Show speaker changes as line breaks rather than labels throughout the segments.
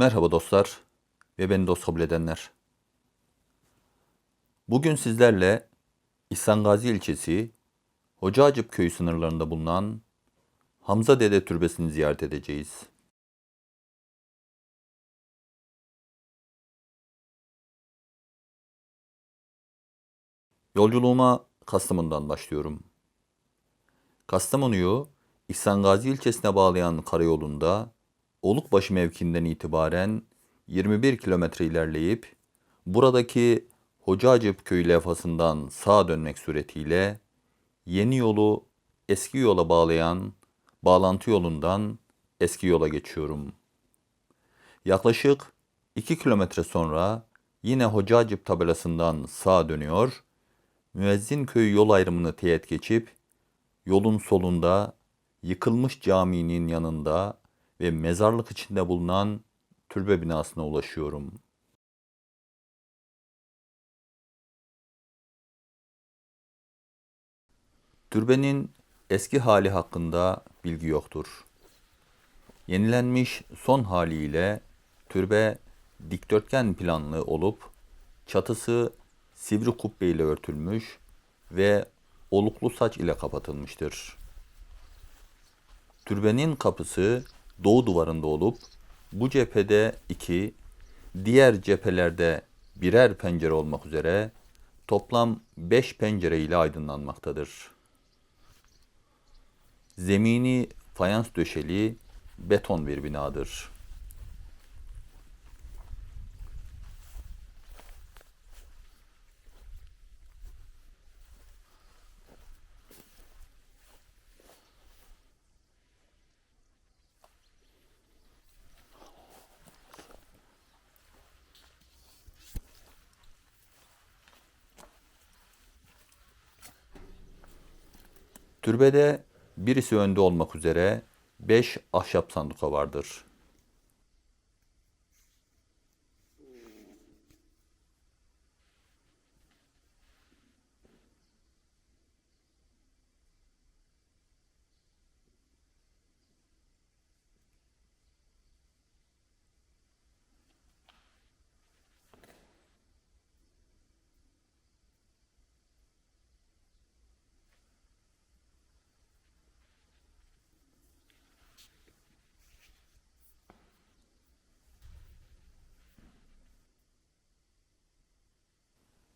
Merhaba dostlar ve beni dost kabul edenler. Bugün sizlerle İhsan Gazi ilçesi Hocaacıp köyü sınırlarında bulunan Hamza Dede Türbesi'ni ziyaret edeceğiz. Yolculuğuma Kastamonu'dan başlıyorum. Kastamonu'yu İhsan Gazi ilçesine bağlayan karayolunda Olukbaşı mevkiinden itibaren 21 kilometre ilerleyip buradaki Hocacıp köyü levhasından sağa dönmek suretiyle yeni yolu eski yola bağlayan bağlantı yolundan eski yola geçiyorum. Yaklaşık 2 kilometre sonra yine Hocacıp tabelasından sağa dönüyor, Müezzin köyü yol ayrımını teyit geçip yolun solunda yıkılmış caminin yanında ve mezarlık içinde bulunan türbe binasına ulaşıyorum. Türbenin eski hali hakkında bilgi yoktur. Yenilenmiş son haliyle türbe dikdörtgen planlı olup çatısı sivri kubbe ile örtülmüş ve oluklu saç ile kapatılmıştır. Türbenin kapısı doğu duvarında olup bu cephede iki, diğer cephelerde birer pencere olmak üzere toplam beş pencere ile aydınlanmaktadır. Zemini fayans döşeli beton bir binadır. Türbede birisi önde olmak üzere beş ahşap sanduka vardır.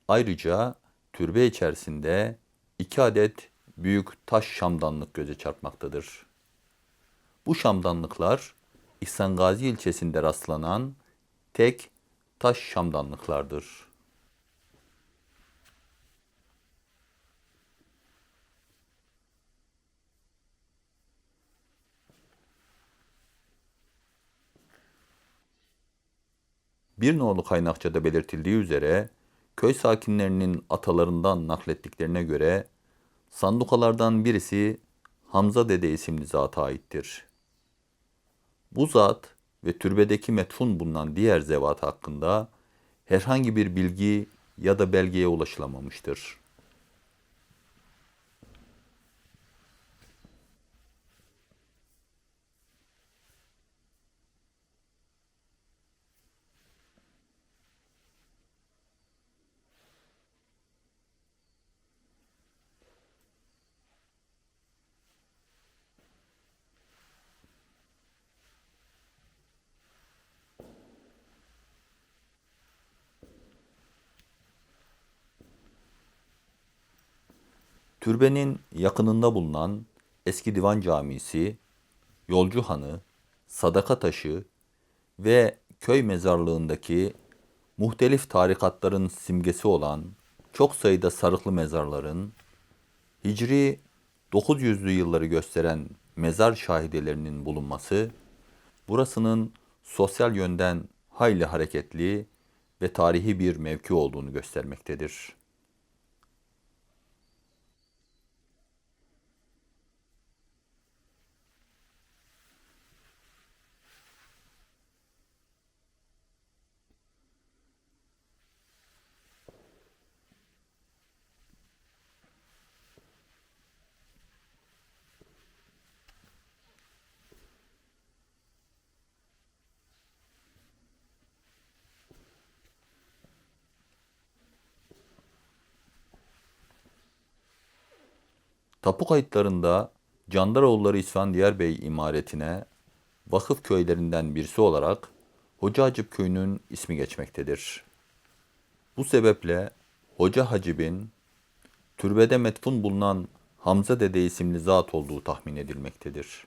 Ayrıca türbe içerisinde iki adet büyük taş şamdanlık göze çarpmaktadır. Bu şamdanlıklar İhsan Gazi ilçesinde rastlanan tek taş şamdanlıklardır. Bir nolu kaynakçada belirtildiği üzere köy sakinlerinin atalarından naklettiklerine göre sandukalardan birisi Hamza Dede isimli zata aittir. Bu zat ve türbedeki metfun bulunan diğer zevat hakkında herhangi bir bilgi ya da belgeye ulaşılamamıştır. Türbenin yakınında bulunan eski divan camisi, Yolcu Hanı, Sadaka Taşı ve köy mezarlığındaki muhtelif tarikatların simgesi olan çok sayıda sarıklı mezarların, Hicri 900'lü yılları gösteren mezar şahidelerinin bulunması, burasının sosyal yönden hayli hareketli ve tarihi bir mevki olduğunu göstermektedir. Tapu kayıtlarında Candaroğulları İsfendiyar Bey imaretine vakıf köylerinden birisi olarak Hoca Hacip köyünün ismi geçmektedir. Bu sebeple Hoca Hacip'in türbede metfun bulunan Hamza Dede isimli zat olduğu tahmin edilmektedir.